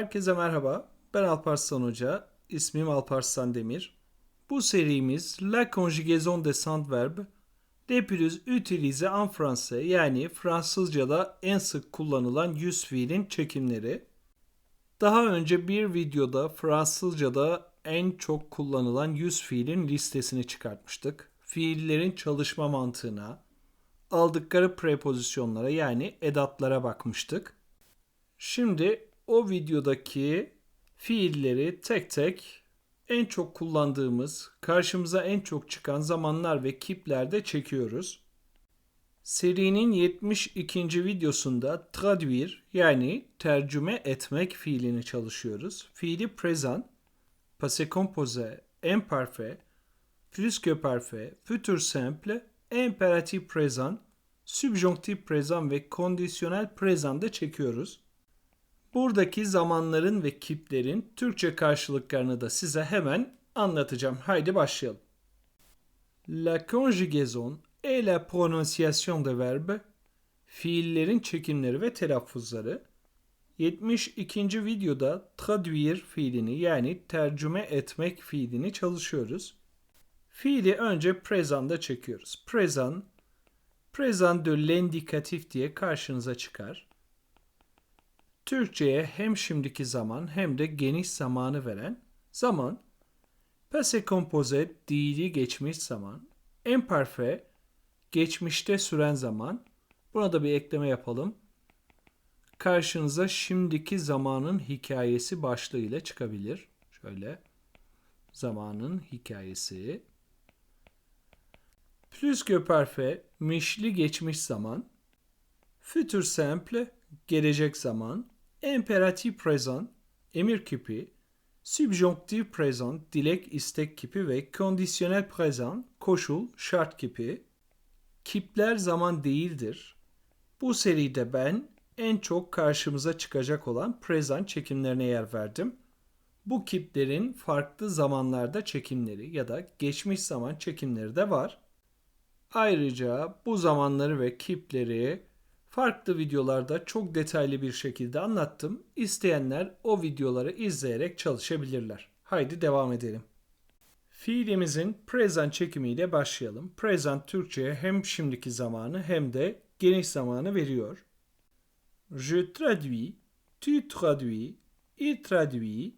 Herkese merhaba. Ben Alparslan Hoca. İsmim Alparslan Demir. Bu serimiz La conjugaison des adverbes les plus utilisés en français yani Fransızca'da en sık kullanılan yüz fiilin çekimleri. Daha önce bir videoda Fransızca'da en çok kullanılan yüz fiilin listesini çıkartmıştık. Fiillerin çalışma mantığına, aldıkları prepozisyonlara yani edatlara bakmıştık. Şimdi o videodaki fiilleri tek tek en çok kullandığımız, karşımıza en çok çıkan zamanlar ve kiplerde çekiyoruz. Serinin 72. videosunda traduire yani tercüme etmek fiilini çalışıyoruz. Fiili present, passé composé, imparfait, plus que parfait, futur simple, imperatif présent, subjonctif présent ve kondisyonel présent'da çekiyoruz. Buradaki zamanların ve kiplerin Türkçe karşılıklarını da size hemen anlatacağım. Haydi başlayalım. La conjugaison et la prononciation de verbe fiillerin çekimleri ve telaffuzları 72. videoda traduire fiilini yani tercüme etmek fiilini çalışıyoruz. Fiili önce present'da çekiyoruz. Present, present de l'indikatif diye karşınıza çıkar. Türkçe'ye hem şimdiki zaman hem de geniş zamanı veren zaman, passé composé dili geçmiş zaman, imparfait geçmişte süren zaman, buna da bir ekleme yapalım. Karşınıza şimdiki zamanın hikayesi başlığıyla çıkabilir. Şöyle zamanın hikayesi. Plus que parfait, mişli geçmiş zaman. Futur simple, gelecek zaman. Imperatif present, emir kipi. Subjonctif present, dilek, istek kipi ve kondisyonel present, koşul, şart kipi. Kipler zaman değildir. Bu seride ben en çok karşımıza çıkacak olan present çekimlerine yer verdim. Bu kiplerin farklı zamanlarda çekimleri ya da geçmiş zaman çekimleri de var. Ayrıca bu zamanları ve kipleri farklı videolarda çok detaylı bir şekilde anlattım. İsteyenler o videoları izleyerek çalışabilirler. Haydi devam edelim. Fiilimizin present çekimiyle başlayalım. Present Türkçe'ye hem şimdiki zamanı hem de geniş zamanı veriyor. Je traduis, tu traduis, il traduit,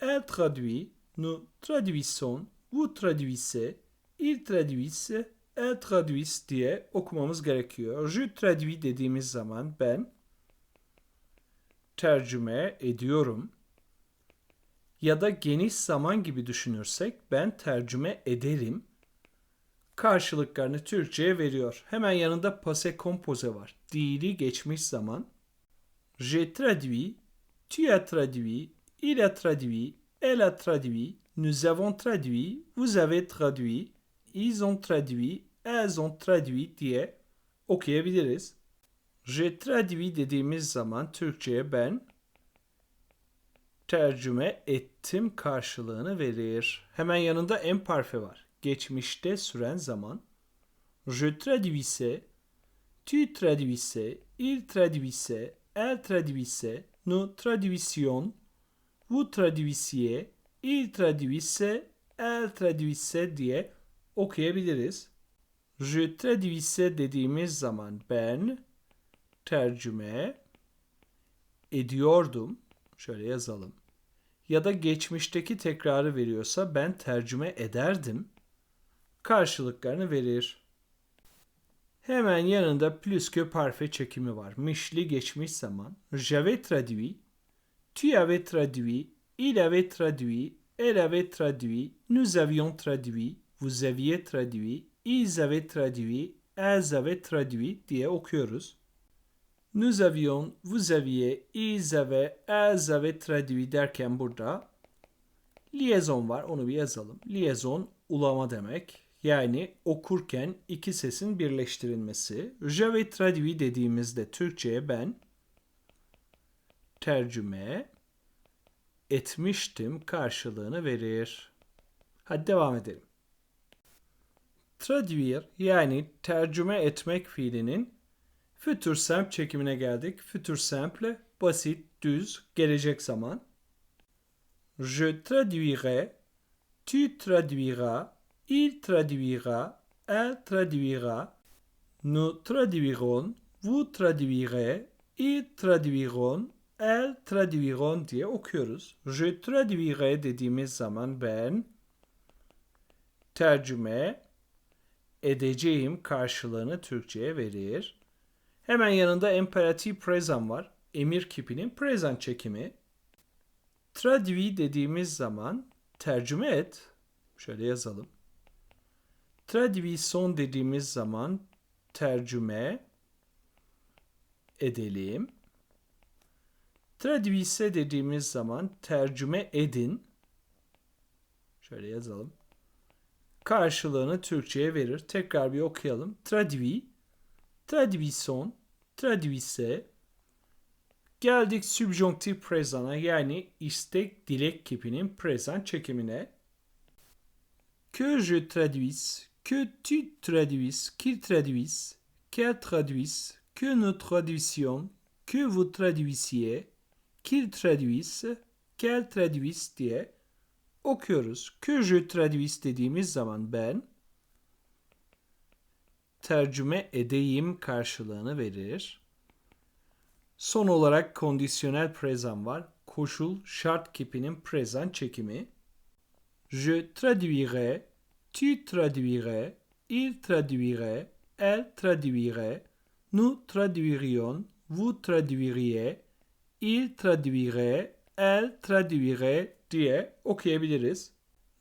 elle traduit, nous traduisons, vous traduisez, il traduise, elle traduise diye okumamız gerekiyor. Je traduis dediğimiz zaman ben tercüme ediyorum. Ya da geniş zaman gibi düşünürsek ben tercüme ederim. Karşılıklarını Türkçe'ye veriyor. Hemen yanında passé composé var. Dili geçmiş zaman. J'ai traduit, tu as traduit, il a traduit, elle a traduit, nous avons traduit, vous avez traduit, ils ont traduit, elles ont traduit diye okuyabiliriz. J'ai traduit dediğimiz zaman Türkçe'ye ben tercüme ettim karşılığını verir. Hemen yanında imparfe var. Geçmişte süren zaman. Je traduisais, tu traduisais, il traduisait, elle traduisait, nous traduisions, vous traduisiez, il traduisait, elle traduisait diye okuyabiliriz. Je traduisais dediğimiz zaman ben tercüme ediyordum. Şöyle yazalım. Ya da geçmişteki tekrarı veriyorsa ben tercüme ederdim. Karşılıklarını verir. Hemen yanında plus que parfait çekimi var. Mişli geçmiş zaman. J'avais traduit, tu avais traduit, il avait traduit, elle avait traduit, nous avions traduit, vous aviez traduit, ils avaient traduit, elles avaient traduit diye okuyoruz. Nous avions, vous aviez, ils avaient, elles avaient traduit derken burada liaison var. Onu bir yazalım. Liaison ulama demek. Yani okurken iki sesin birleştirilmesi. J'avais traduit dediğimizde Türkçe'ye ben tercüme etmiştim karşılığını verir. Hadi devam edelim. Traduire yani tercüme etmek fiilinin futur simple çekimine geldik. Futur simple basit, düz, gelecek zaman. Je traduirai, tu traduiras, il traduira, elle traduira, nous traduirons, vous traduirez, ils traduiront, elles traduiront diye okuyoruz. Je traduirai dediğimiz zaman ben tercüme edeceğim karşılığını Türkçe'ye verir. Hemen yanında imperatif present var. Emir kipinin present çekimi. Traduit dediğimiz zaman tercüme et. Şöyle yazalım. Traduison dediğimiz zaman tercüme edelim. Traduise dediğimiz zaman tercüme edin. Şöyle yazalım. Karşılığını Türkçe'ye verir. Tekrar bir okuyalım. Traduit, traduison, traduise. Geldik subjonctif present'a yani istek dilek kipinin present çekimine. Que je traduise, que tu traduises, qu'il traduise, qu'elle traduise, que nous traduisions, que vous traduisiez, qu'il traduise, qu'elle traduise diye okuyoruz. Que je traduise dediğimiz zaman ben tercüme edeyim karşılığını verir. Son olarak kondisyonel present var. Koşul şart kipinin present çekimi. Je traduirai, tu traduirais, il traduirait, elle traduirait, nous traduirions, vous traduiriez, il traduirait, elle traduirait diye okuyabiliriz.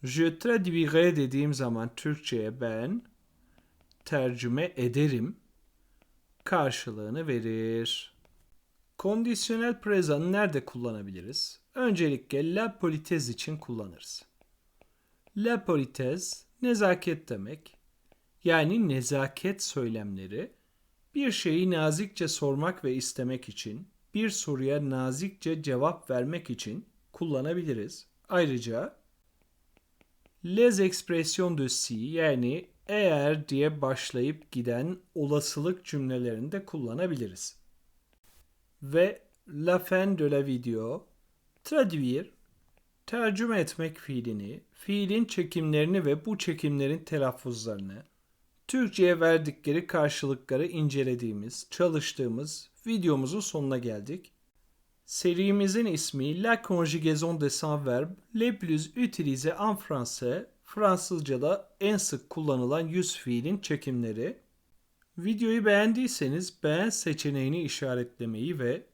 Je traduirai dediğim zaman Türkçe'ye ben tercüme ederim karşılığını verir. Kondisyonel present'ı nerede kullanabiliriz? Öncelikle la politez için kullanırız. La politez nezaket demek. Yani nezaket söylemleri bir şeyi nazikçe sormak ve istemek için, bir soruya nazikçe cevap vermek için kullanabiliriz. Ayrıca les expressions de si yani eğer diye başlayıp giden olasılık cümlelerini de kullanabiliriz. Ve la fin de la video traduire tercüme etmek fiilini, fiilin çekimlerini ve bu çekimlerin telaffuzlarını, Türkçe'ye verdikleri karşılıkları incelediğimiz, çalıştığımız videomuzun sonuna geldik. Serimizin ismi La conjugaison des sans verbes les plus utilisés en français, Fransızca'da en sık kullanılan yüz fiilin çekimleri. Videoyu beğendiyseniz beğen seçeneğini işaretlemeyi ve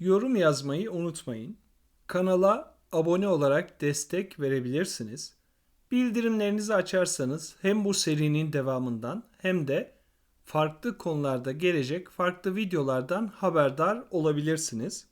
yorum yazmayı unutmayın. Kanala abone olarak destek verebilirsiniz. Bildirimlerinizi açarsanız hem bu serinin devamından hem de farklı konularda gelecek farklı videolardan haberdar olabilirsiniz.